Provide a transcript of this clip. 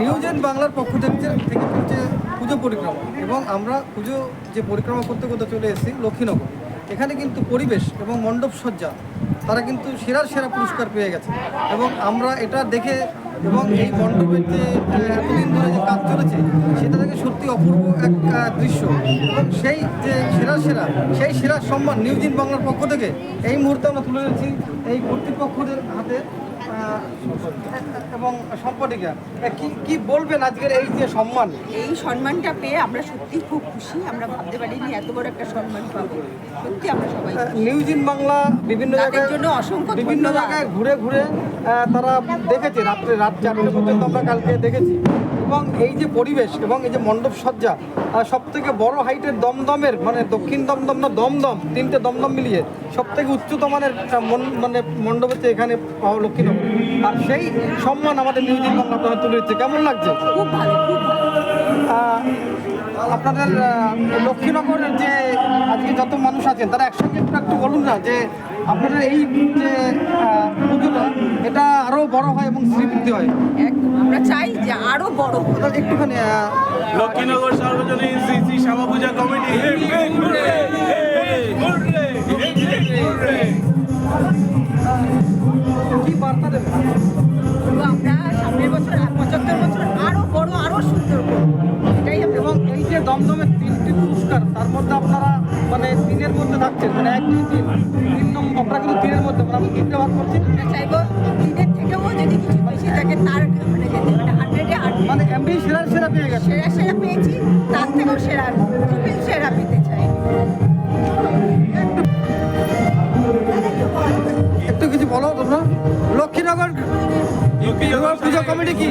New gen বাংলার পক্ষ থেকে চলছে পুজো পরিক্রমা এবং আমরা পুজো যে পরিক্রমা করতে করতে চলে এসেছি লক্ষ্মীনগর। এখানে কিন্তু পরিবেশ এবং মণ্ডপ সজ্জা, তারা কিন্তু সেরার সেরা পুরস্কার পেয়ে গেছে। এবং আমরা এটা দেখে এবং এই মণ্ডপের যে এতদিন ধরে যে কাজ চলেছে, সেটা থেকে সত্যি অপূর্ব এক দৃশ্য। এবং সেই যে সেরা সেরা, সেই সেরা সম্মান নিউজিন বাংলার পক্ষ থেকে এই মুহূর্তে আমরা তুলে ধরেছি। এই কর্তৃপক্ষদের হাতে এবং সম্পাদিকা কি কি বলবেন আজকের এই যে সম্মান? এই সম্মানটা পেয়ে আমরা সত্যি খুব খুশি। আমরা ভাবতে পারিনি এত বড় একটা সম্মান পাবো। সত্যি আমরা সবাই নিউজ ইন বাংলা বিভিন্ন জায়গার জন্য অসংখ্য বিভিন্ন জায়গায় ঘুরে ঘুরে তারা দেখেছে রাত্রে রাত চারটে পর্যন্ত আমরা কালকে দেখেছি। এবং এই যে পরিবেশ এবং এই যে মণ্ডপ সজ্জা সব থেকে বড় হাইটের দমদমের মানে দক্ষিণ দমদম না দমদম তিনটে দমদম মিলিয়ে সব থেকে উচ্চতমানের মন- মণ্ডপ হচ্ছে এখানে লক্ষ্মীনগর আর সেই সম্মান আমাদের ইন বাংলা তুলে দিচ্ছে কেমন লাগছে? খুব ভালো খুব ভালো। আপনাদের লক্ষ্মীনগরের যে আজকে যত মানুষ আছেন তারা একসঙ্গে একটু একটু বলুন না যে আপনাদের এই যে পুজোটা এটা আরও বড় হয় এবং শ্রীবৃদ্ধি হয়? আমরা চাই যে আরও বড় একটুখানি লক্ষ্মীনগর সার্বজনীন শ্রী শ্রী শ্যামা পূজা কমিটি বার্তা দেবেন তো আমরা সামনের বছর আর পঁচাত্তর বছর আরও বড় আরও সুন্দর এটাই এবং এই যে দমদমের তিনটি পুরস্কার তার মধ্যে আপনারা মানে তিনের মধ্যে থাকছেন মানে এক দুই তিন তিন নম্বর। আপনারা কিন্তু তিনের মধ্যে মানে আমি তিনটে ভাগ করছি চাইব দিনের থেকেও যদি কিছু বেশি থাকে তার মানে যেতে মানে হান্ড্রেডে মানে এমবি সেরা সেরা পেয়ে গেছে সেরা সেরা পেয়েছি তার থেকেও সেরা সেরা পেতে চাই। একটু কিছু বলো তোমরা। লক্ষ্মীনগর পুজো কমিটি কি?